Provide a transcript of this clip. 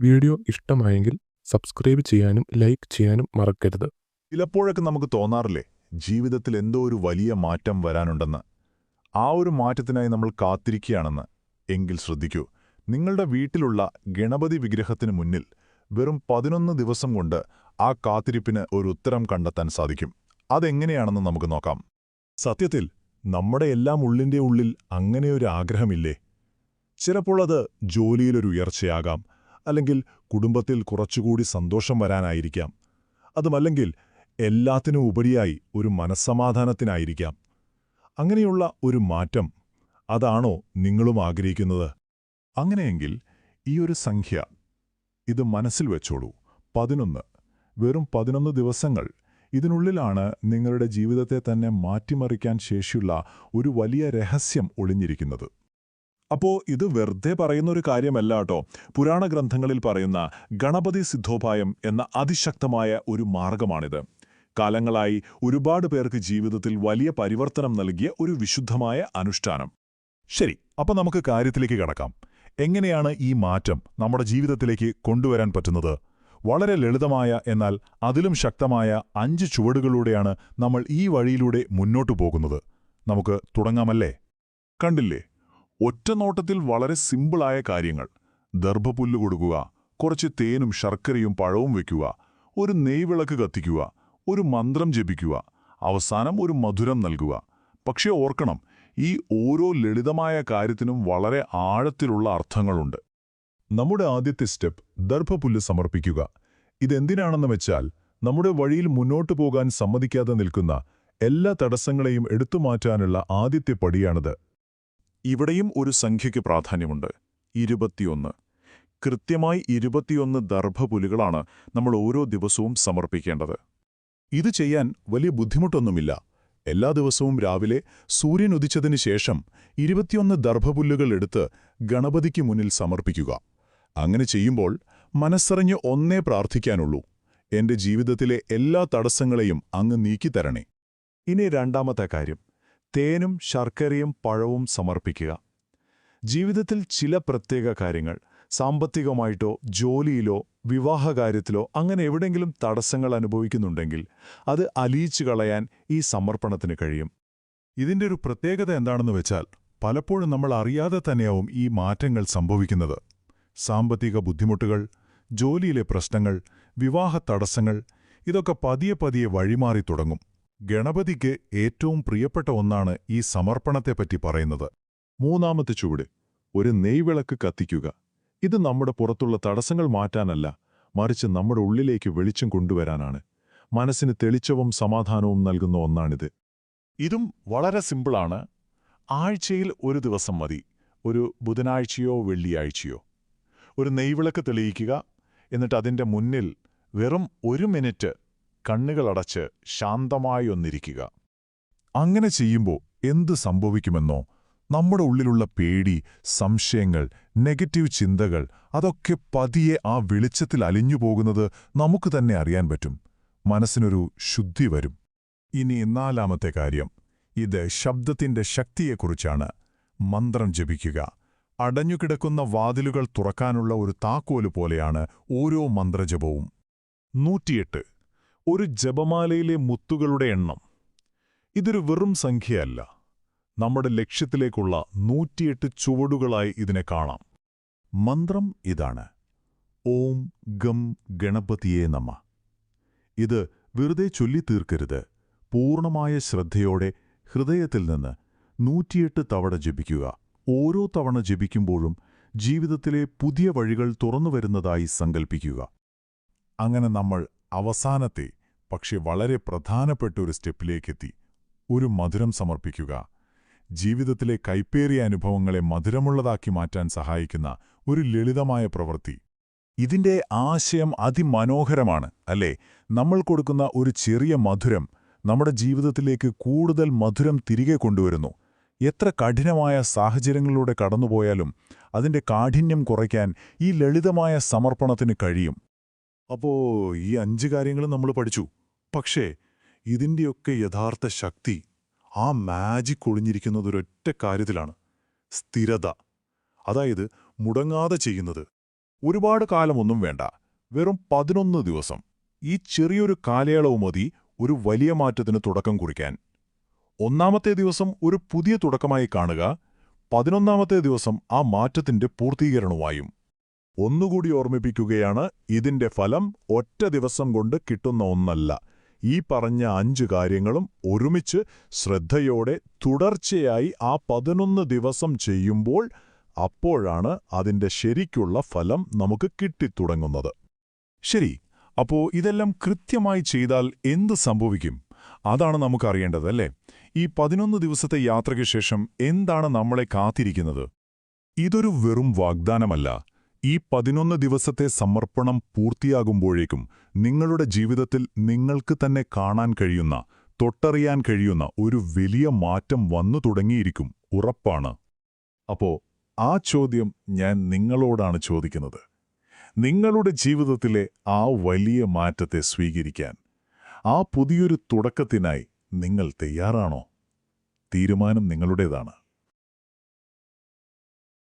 Video ഇഷ്ടമായെങ്കിൽ subscribe ചെയ്യാനും like ചെയ്യാനും മറക്കരുത്. ചിലപ്പോഴൊക്കെ നമുക്ക് തോന്നാറില്ലേ ജീവിതത്തിൽ എന്തോ ഒരു വലിയ മാറ്റം വരാനുണ്ടെന്ന്. ആ ഒരു മാറ്റത്തിനായി നമ്മൾ കാത്തിരിക്കുകയാണെന്ന്. എങ്കിൽ ശ്രദ്ധിക്കൂ നിങ്ങളുടെ വീട്ടിലുള്ള ഗണപതി വിഗ്രഹത്തിന് മുന്നിൽ വെറും പതിനൊന്ന് ദിവസം കൊണ്ട് ആ കാത്തിരിപ്പിന് ഒരു ഉത്തരം കണ്ടെത്താൻ സാധിക്കും. അതെങ്ങനെയാണെന്ന് നമുക്ക് നോക്കാം. സത്യത്തിൽ നമ്മുടെ എല്ലാം ഉള്ളിന്റെ ഉള്ളിൽ അങ്ങനെയൊരു ആഗ്രഹമില്ലേ? ചിലപ്പോൾ അത് ജോലിയിലൊരു ഉയർച്ചയാകാം അല്ലെങ്കിൽ കുടുംബത്തിൽ കുറച്ചുകൂടി സന്തോഷം വരാനായിരിക്കാം. അതുമല്ലെങ്കിൽ എല്ലാത്തിനും ഉപരിയായി ഒരു മനസ്സമാധാനത്തിനായിരിക്കാം. അങ്ങനെയുള്ള ഒരു മാറ്റം അതാണോ നിങ്ങളും ആഗ്രഹിക്കുന്നത്? അങ്ങനെയെങ്കിൽ ഈ ഒരു സംഖ്യ ഇത് മനസ്സിൽ വെച്ചോളൂ. പതിനൊന്ന്. വെറും പതിനൊന്ന് ദിവസങ്ങൾ ഇതിനുള്ളിലാണ് നിങ്ങളുടെ ജീവിതത്തെ തന്നെ മാറ്റിമറിക്കാൻ ശേഷിയുള്ള ഒരു വലിയ രഹസ്യം ഒളിഞ്ഞിരിക്കുന്നത്. അപ്പോ ഇത് വെറുതെ പറയുന്ന ഒരു കാര്യമല്ല കേട്ടോ. പുരാണ ഗ്രന്ഥങ്ങളിൽ പറയുന്ന ഗണപതി സിദ്ധോപായം എന്ന അതിശക്തമായ ഒരു മാർഗമാണിത്. കാലങ്ങളായി ഒരുപാട് പേർക്ക് ജീവിതത്തിൽ വലിയ പരിവർത്തനം നൽകിയ ഒരു വിശുദ്ധമായ അനുഷ്ഠാനം. ശരി അപ്പൊ നമുക്ക് കാര്യത്തിലേക്ക് കടക്കാം. എങ്ങനെയാണ് ഈ മാറ്റം നമ്മുടെ ജീവിതത്തിലേക്ക് കൊണ്ടുവരാൻ പറ്റുന്നത്? വളരെ ലളിതമായ എന്നാൽ അതിലും ശക്തമായ അഞ്ച് ചുവടുകളിലൂടെയാണ് നമ്മൾ ഈ വഴിയിലൂടെ മുന്നോട്ടു പോകുന്നത്. നമുക്ക് തുടങ്ങാമല്ലേ? കണ്ടില്ലേ? ഒറ്റ നോട്ടത്തിൽ വളരെ സിമ്പിളായ കാര്യങ്ങൾ. ദർഭപുല്ല് കൊടുക്കുക കുറച്ച് തേനും ശർക്കരയും പഴവും വയ്ക്കുക ഒരു നെയ്വിളക്ക് കത്തിക്കുക ഒരു മന്ത്രം ജപിക്കുക അവസാനം ഒരു മധുരം നൽകുക. പക്ഷേ ഓർക്കണം ഈ ഓരോ ലളിതമായ കാര്യത്തിനും വളരെ ആഴത്തിലുള്ള അർത്ഥങ്ങളുണ്ട്. നമ്മുടെ ആദ്യത്തെ സ്റ്റെപ്പ് ദർഭപുല്ല് സമർപ്പിക്കുക. ഇതെന്തിനാണെന്ന് വെച്ചാൽ നമ്മുടെ വഴിയിൽ മുന്നോട്ടു പോകാൻ സമ്മതിക്കാതെ നിൽക്കുന്ന എല്ലാ തടസ്സങ്ങളെയും എടുത്തുമാറ്റാനുള്ള ആദ്യത്തെ പടിയാണിത്. ഇവിടെയും ഒരു സംഖ്യയ്ക്ക് പ്രാധാന്യമുണ്ട്. ഇരുപത്തിയൊന്ന്. കൃത്യമായി ഇരുപത്തിയൊന്ന് ദർഭപുലുകളാണ് നമ്മൾ ഓരോ ദിവസവും സമർപ്പിക്കേണ്ടത്. ഇത് ചെയ്യാൻ വലിയ ബുദ്ധിമുട്ടൊന്നുമില്ല. എല്ലാ ദിവസവും രാവിലെ സൂര്യൻ ഉദിച്ചതിന് ശേഷം ഇരുപത്തിയൊന്ന് ദർഭപുല്ലുകൾ എടുത്ത് ഗണപതിക്ക് മുന്നിൽ സമർപ്പിക്കുക. അങ്ങനെ ചെയ്യുമ്പോൾ മനസ്സറിഞ്ഞ് ഒന്നേ പ്രാർത്ഥിക്കാനുള്ളൂ. എന്റെ ജീവിതത്തിലെ എല്ലാ തടസ്സങ്ങളെയും അങ്ങ് നീക്കിത്തരണേ. ഇനി രണ്ടാമത്തെ കാര്യം. തേനും ശർക്കരയും പഴവും സമർപ്പിക്കുക. ജീവിതത്തിൽ ചില പ്രത്യേക കാര്യങ്ങൾ സാമ്പത്തികമായിട്ടോ ജോലിയിലോ വിവാഹകാര്യത്തിലോ അങ്ങനെ എവിടെങ്കിലും തടസ്സങ്ങൾ അനുഭവിക്കുന്നുണ്ടെങ്കിൽ അത് അലിയിച്ചു കളയാൻ ഈ സമർപ്പണത്തിന് കഴിയും. ഇതിന്റെ ഒരു പ്രത്യേകത എന്താണെന്ന് വെച്ചാൽ പലപ്പോഴും നമ്മൾ അറിയാതെ തന്നെയാവും ഈ മാറ്റങ്ങൾ സംഭവിക്കുന്നത്. സാമ്പത്തിക ബുദ്ധിമുട്ടുകൾ ജോലിയിലെ പ്രശ്നങ്ങൾ വിവാഹ തടസ്സങ്ങൾ ഇതൊക്കെ പതിയെ പതിയെ വഴിമാറി തുടങ്ങും. ഗണപതിക്ക് ഏറ്റവും പ്രിയപ്പെട്ട ഒന്നാണ് ഈ സമർപ്പണത്തെപ്പറ്റി പറയുന്നത്. മൂന്നാമത്തെ ചുവട് ഒരു നെയ്വിളക്ക് കത്തിക്കുക. ഇത് നമ്മുടെ പുറത്തുള്ള തടസ്സങ്ങൾ മാറ്റാനല്ല മറിച്ച് നമ്മുടെ ഉള്ളിലേക്ക് വെളിച്ചം കൊണ്ടുവരാനാണ്. മനസ്സിന് തെളിച്ചവും സമാധാനവും നൽകുന്ന ഒന്നാണിത്. ഇതും വളരെ സിമ്പിളാണ്. ആഴ്ചയിൽ ഒരു ദിവസം മതി ഒരു ബുധനാഴ്ചയോ വെള്ളിയാഴ്ചയോ. ഒരു നെയ്വിളക്ക് തെളിയിക്കുക എന്നിട്ട് അതിന്റെ മുന്നിൽ വെറും ഒരു മിനിറ്റ് കണ്ണുകളടച്ച് ശാന്തമായി ഒന്നിരിക്കുക അങ്ങനെ ചെയ്യുമ്പോൾ എന്ത് സംഭവിക്കുമെന്നോ നമ്മുടെ ഉള്ളിലുള്ള പേടി സംശയങ്ങൾ നെഗറ്റീവ് ചിന്തകൾ അതൊക്കെ പതിയെ ആ വെളിച്ചത്തിൽ അലിഞ്ഞുപോകുന്നത് നമുക്ക് തന്നെ അറിയാൻ പറ്റും. മനസ്സിനൊരു ശുദ്ധി വരും. ഇനി നാലാമത്തെ കാര്യം. ഇത് ശബ്ദത്തിന്റെ ശക്തിയെക്കുറിച്ചാണ്. മന്ത്രം ജപിക്കുക. അടഞ്ഞുകിടക്കുന്ന വാതിലുകൾ തുറക്കാനുള്ള ഒരു താക്കോൽ പോലെയാണ് ഓരോ മന്ത്രജപവും. നൂറ്റിയെട്ട്. ഒരു ജപമാലയിലെ മുത്തുകളുടെ എണ്ണം. ഇതൊരു വെറും സംഖ്യയല്ല. നമ്മുടെ ലക്ഷ്യത്തിലേക്കുള്ള നൂറ്റിയെട്ട് ചുവടുകളായി ഇതിനെ കാണാം. മന്ത്രം ഇതാണ്. ഓം ഗം ഗണപതിയേ നമ. ഇത് വെറുതെ ചൊല്ലിത്തീർക്കരുത്. പൂർണമായ ശ്രദ്ധയോടെ ഹൃദയത്തിൽ നിന്ന് നൂറ്റിയെട്ട് തവണ ജപിക്കുക. ഓരോ തവണ ജപിക്കുമ്പോഴും ജീവിതത്തിലെ പുതിയ വഴികൾ തുറന്നു വരുന്നതായി സങ്കൽപ്പിക്കുക. അങ്ങനെ നമ്മൾ അവസാനത്തെ പക്ഷെ വളരെ പ്രധാനപ്പെട്ട ഒരു സ്റ്റെപ്പിലേക്കെത്തി. ഒരു മധുരം സമർപ്പിക്കുക. ജീവിതത്തിലെ കൈപ്പേറിയ അനുഭവങ്ങളെ മധുരമുള്ളതാക്കി മാറ്റാൻ സഹായിക്കുന്ന ഒരു ലളിതമായ പ്രവൃത്തി. ഇതിന്റെ ആശയം അതിമനോഹരമാണ് അല്ലേ? നമ്മൾ കൊടുക്കുന്ന ഒരു ചെറിയ മധുരം നമ്മുടെ ജീവിതത്തിലേക്ക് കൂടുതൽ മധുരം തിരികെ കൊണ്ടുവരുന്നു. എത്ര കഠിനമായ സാഹചര്യങ്ങളിലൂടെ കടന്നുപോയാലും അതിന്റെ കാഠിന്യം കുറയ്ക്കാൻ ഈ ലളിതമായ സമർപ്പണത്തിന് കഴിയും. അപ്പോൾ ഈ അഞ്ച് കാര്യങ്ങളും നമ്മൾ പഠിച്ചു. പക്ഷേ ഇതിന്റെയൊക്കെ യഥാർത്ഥ ശക്തി ആ മാജിക് ഒളിഞ്ഞിരിക്കുന്നത് ഒരൊറ്റ കാര്യത്തിലാണ് സ്ഥിരത. അതായത് മുടങ്ങാതെ ചെയ്യുന്നത്. ഒരുപാട് കാലമൊന്നും വേണ്ട. വെറും പതിനൊന്ന് ദിവസം. ഈ ചെറിയൊരു കാലയളവ് മതി ഒരു വലിയ മാറ്റത്തിന് തുടക്കം കുറിക്കാൻ. ഒന്നാമത്തെ ദിവസം ഒരു പുതിയ തുടക്കമായി കാണുക പതിനൊന്നാമത്തെ ദിവസം ആ മാറ്റത്തിന്റെ പൂർത്തീകരണവുമായും. ഒന്നുകൂടി ഓർമ്മിപ്പിക്കുകയാണ് ഇതിന്റെ ഫലം ഒറ്റ ദിവസം കൊണ്ട് കിട്ടുന്ന ഒന്നല്ല. ഈ പറഞ്ഞ അഞ്ച് കാര്യങ്ങളും ഒരുമിച്ച് ശ്രദ്ധയോടെ തുടർച്ചയായി ആ പതിനൊന്ന് ദിവസം ചെയ്യുമ്പോൾ അപ്പോഴാണ് അതിന്റെ ശരിക്കുള്ള ഫലം നമുക്ക് കിട്ടിത്തുടങ്ങുന്നത്. ശരി അപ്പോ ഇതെല്ലാം കൃത്യമായി ചെയ്താൽ എന്ത് സംഭവിക്കും? അതാണ് നമുക്കറിയേണ്ടത് അല്ലേ? ഈ പതിനൊന്ന് ദിവസത്തെ യാത്രയ്ക്ക് ശേഷം എന്താണ് നമ്മളെ കാത്തിരിക്കുന്നത്? ഇതൊരു വെറും വാഗ്ദാനമല്ല. ഈ പതിനൊന്ന് ദിവസത്തെ സമർപ്പണം പൂർത്തിയാകുമ്പോഴേക്കും നിങ്ങളുടെ ജീവിതത്തിൽ നിങ്ങൾക്ക് തന്നെ കാണാൻ കഴിയുന്ന തൊട്ടറിയാൻ കഴിയുന്ന ഒരു വലിയ മാറ്റം വന്നു തുടങ്ങിയിരിക്കും ഉറപ്പാണ്. അപ്പോ ആ ചോദ്യം ഞാൻ നിങ്ങളോടാണ് ചോദിക്കുന്നത്. നിങ്ങളുടെ ജീവിതത്തിലെ ആ വലിയ മാറ്റത്തെ സ്വീകരിക്കാൻ ആ പുതിയൊരു തുടക്കത്തിനായി നിങ്ങൾ തയ്യാറാണോ? തീരുമാനം നിങ്ങളുടേതാണ്.